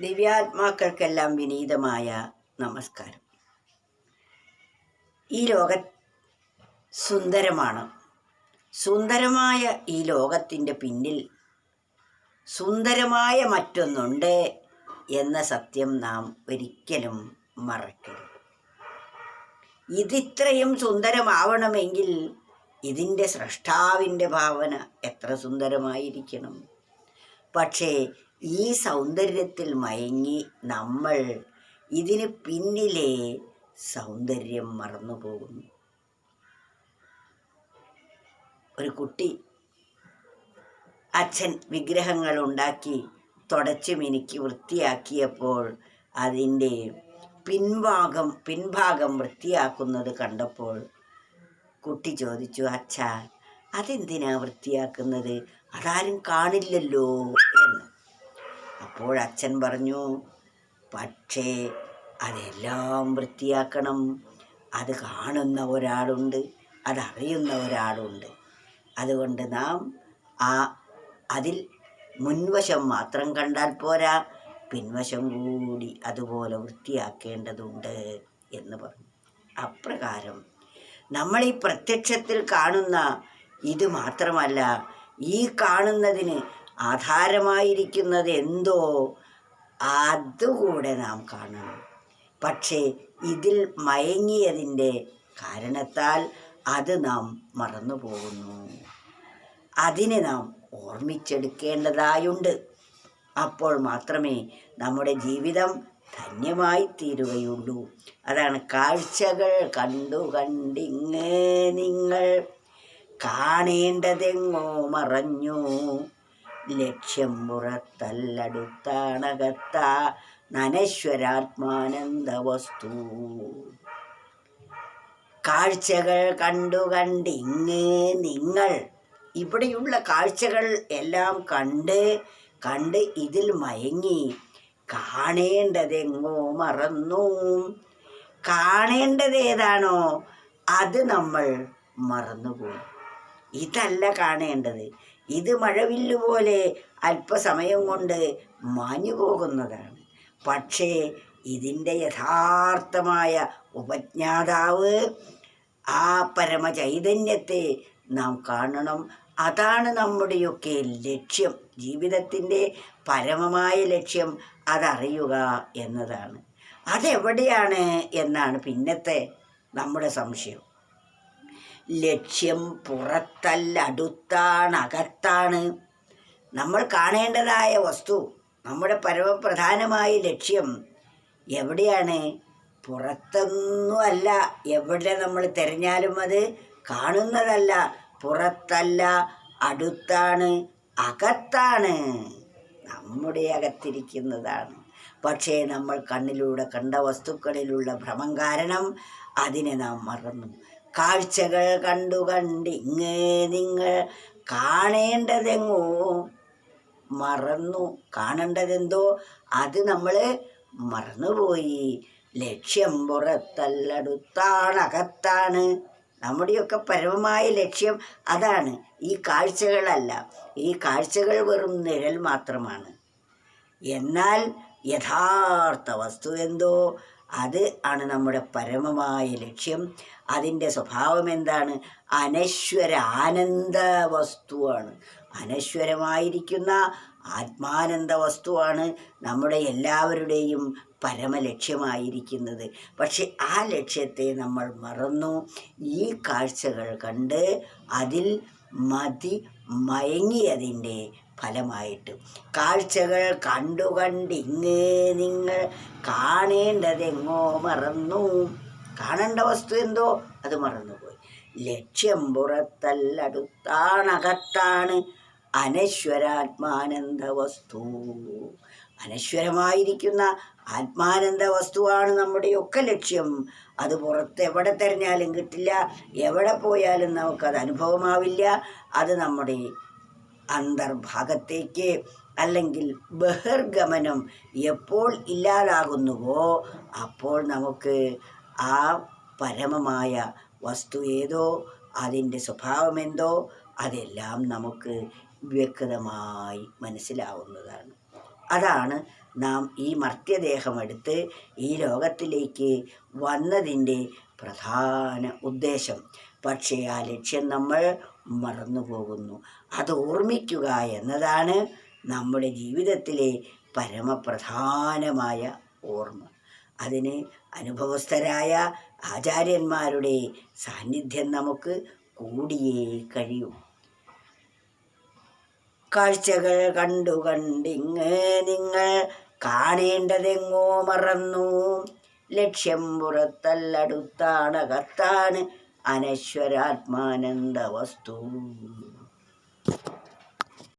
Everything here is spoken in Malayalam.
ദിവ്യാത്മാക്കൾക്കെല്ലാം വിനീതമായ നമസ്കാരം. ഈ ലോക സുന്ദരമാണ്. സുന്ദരമായ ഈ ലോകത്തിന്റെ പിന്നിൽ സുന്ദരമായ മറ്റൊന്നുണ്ട് എന്ന സത്യം നാം ഒരിക്കലും മറക്കരുത്. ഇതിത്രയും സുന്ദരമാവണമെങ്കിൽ ഇതിന്റെ സൃഷ്ടാവിന്റെ ഭാവന എത്ര സുന്ദരമായിരിക്കണം. പക്ഷേ ഈ സൗന്ദര്യത്തിൽ മയങ്ങി നമ്മൾ ഇതിന് പിന്നിലെ സൗന്ദര്യം മറന്നു പോകുന്നു. ഒരു കുട്ടി അച്ഛൻ വിഗ്രഹങ്ങൾ ഉണ്ടാക്കി തുടച്ചു മിനുക്കി വൃത്തിയാക്കിയപ്പോൾ അതിന്റെ പിൻഭാഗം പിൻഭാഗം വൃത്തിയാക്കുന്നത് കണ്ടപ്പോൾ കുട്ടി ചോദിച്ചു അച്ഛ അതെന്തിനാ വൃത്തിയാക്കുന്നത്? അതാരും കാണില്ലല്ലോ. അച്ഛൻ പറഞ്ഞു പക്ഷേ അതെല്ലാം വൃത്തിയാക്കണം. അത് കാണുന്ന ഒരാളുണ്ട് അതറിയുന്ന ഒരാളുണ്ട്. അതുകൊണ്ട് നാം ആ അതിൽ മുൻവശം മാത്രം കണ്ടാൽ പോരാ പിൻവശം കൂടി അതുപോലെ വൃത്തിയാക്കേണ്ടതുണ്ട് എന്ന് പറഞ്ഞു. അപ്രകാരം നമ്മൾ ഈ പ്രത്യക്ഷത്തിൽ കാണുന്ന ഇത് മാത്രമല്ല ഈ കാണുന്നതിന് ആധാരമായിരിക്കുന്നത് എന്തോ അതുകൂടെ നാം കാണണം. പക്ഷേ ഇതിൽ മയങ്ങിയതിന്റെ കാരണത്താൽ അത് നാം മറന്നു പോകുന്നു അതിനെ നാം ഓർമ്മിച്ചെടുക്കേണ്ടതായുണ്ട്. അപ്പോൾ മാത്രമേ നമ്മുടെ ജീവിതം ധന്യമായി തീരുകയുള്ളൂ അതാണ് കാഴ്ചകൾ കണ്ടു കണ്ടിങ്ങ് നിങ്ങൾ കാണേണ്ടതെങ്ങോ മറഞ്ഞു. ലക്ഷ്യം പുറത്തല്ലടുത്താണകത്ത നനശ്വരാത്മാനന്ദ വസ്തു കാഴ്ചകൾ കണ്ടു കണ്ടിങ്ങ് നിങ്ങൾ. ഇവിടെയുള്ള കാഴ്ചകൾ എല്ലാം കണ്ട് കണ്ട് ഇതിൽ മയങ്ങി. കാണേണ്ടതെങ്ങോ മറന്നു. കാണേണ്ടത് ഏതാണോ അത് നമ്മൾ മറന്നുപോയി. ഇതല്ല കാണേണ്ടത്. ഇത് മഴവില്ലുപോലെ അല്പസമയം കൊണ്ട് മാഞ്ഞു പോകുന്നതാണ്. പക്ഷേ ഇതിന്റെ യഥാർത്ഥമായ ഉപജ്ഞാതാവ് ആ പരമചൈതന്യത്തെ നാം കാണണം. അതാണ് നമ്മുടെയൊക്കെ ലക്ഷ്യം. ജീവിതത്തിന്റെ പരമമായ ലക്ഷ്യം അതറിയുക എന്നതാണ്. അതെവിടെയാണ് എന്നാണ് പിന്നത്തെ നമ്മുടെ സംശയം. ലക്ഷ്യം പുറത്തല്ല അടുത്താണ് അകത്താണ്. നമ്മൾ കാണേണ്ടതായ വസ്തു നമ്മുടെ പരമപ്രധാനമായ ലക്ഷ്യം എവിടെയാണ്? പുറത്തൊന്നുമല്ല എവിടെ നമ്മൾ തിരഞ്ഞാലും അത് കാണുന്നതല്ല. പുറത്തല്ല അടുത്താണ് അകത്താണ്. നമ്മുടെ അകത്തിരിക്കുന്നതാണ്. പക്ഷേ നമ്മൾ കണ്ണിലൂടെ കണ്ട വസ്തുക്കളിലുള്ള ഭ്രമം കാരണം അതിനെ നാം മറന്നു. കാഴ്ചകൾ കണ്ടു കണ്ടിങ്ങ് നിങ്ങൾ കാണേണ്ടതെങ്ങോ മറന്നു. കാണേണ്ടതെന്തോ? അത് നമ്മൾ മറന്നുപോയി. ലക്ഷ്യം പുറത്തല്ലടുത്താണ് അകത്താണ് നമ്മുടെയൊക്കെ പരമമായ ലക്ഷ്യം അതാണ്. ഈ കാഴ്ചകളല്ല. ഈ കാഴ്ചകൾ വെറും നിഴൽ മാത്രമാണ്. എന്നാൽ യഥാർത്ഥ വസ്തു എന്തോ? അത് ആണ് നമ്മുടെ പരമമായ ലക്ഷ്യം. അതിന്റെ സ്വഭാവം എന്താണ്? അനശ്വര ആനന്ദ വസ്തുവാണ്. അനശ്വരമായിരിക്കുന്ന ആത്മാനന്ദ വസ്തുവാണ് നമ്മുടെ എല്ലാവരുടെയും പരമലക്ഷ്യമായിരിക്കുന്നത്. പക്ഷെ ആ ലക്ഷ്യത്തെ നമ്മൾ മറന്നു. ഈ കാഴ്ചകൾ കണ്ട് അതിൽ മതി മയങ്ങിയതിന്റെ ഫലമായിട്ട്. കാഴ്ചകൾ കണ്ടുകണ്ട് ഇങ്ങേ നിങ്ങൾ കാണേണ്ടതെങ്ങോ മറന്നു. കാണേണ്ട വസ്തു എന്തോ? അത് മറന്നുപോയി. ലക്ഷ്യം പുറത്തല്ലടുത്താണകത്താണ് അനശ്വരാത്മാനന്ദ വസ്തു. അനശ്വരമായിരിക്കുന്ന ആത്മാനന്ദ വസ്തുവാണ് നമ്മുടെ ഒക്കെ ലക്ഷ്യം. അത് പുറത്ത് എവിടെ തിരഞ്ഞാലും കിട്ടില്ല. എവിടെ പോയാലും നമുക്കത് അനുഭവമാവില്ല. അത് നമ്മുടെ അന്തർഭാഗത്തേക്ക് അല്ലെങ്കിൽ ബഹിർഗമനം എപ്പോൾ ഇല്ലാതാകുന്നുവോ അപ്പോൾ നമുക്ക് ആ പരമമായ വസ്തു ഏതോ അതിന്റെ സ്വഭാവമെന്തോ അതെല്ലാം നമുക്ക് വ്യക്തമായി മനസ്സിലാവുന്നതാണ്. അതാണ് നാം ഈ മർത്യദേഹമെടുത്ത് ഈ ലോകത്തിലേക്ക് വന്നതിന്റെ പ്രധാന ഉദ്ദേശം. പക്ഷേ ആ ലക്ഷ്യം നമ്മൾ മറന്നു പോകുന്നു അത് ഓർമ്മിക്കുക എന്നതാണ് നമ്മുടെ ജീവിതത്തിലെ പരമപ്രധാനമായ ഓർമ്മ. അതിന് അനുഭവസ്ഥരായ ആചാര്യന്മാരുടെ സാന്നിധ്യം നമുക്ക് കൂടിയേ കഴിയൂ. കാഴ്ചകൾ കണ്ടു കണ്ടിങ്ങ് നിങ്ങൾ കാണേണ്ടതെങ്ങോ മറന്നു. ലക്ഷ്യം പുറത്തല്ലടുത്താണ് കത്താണ് അനശ്വരാത്മാനന്ദ വസ്തു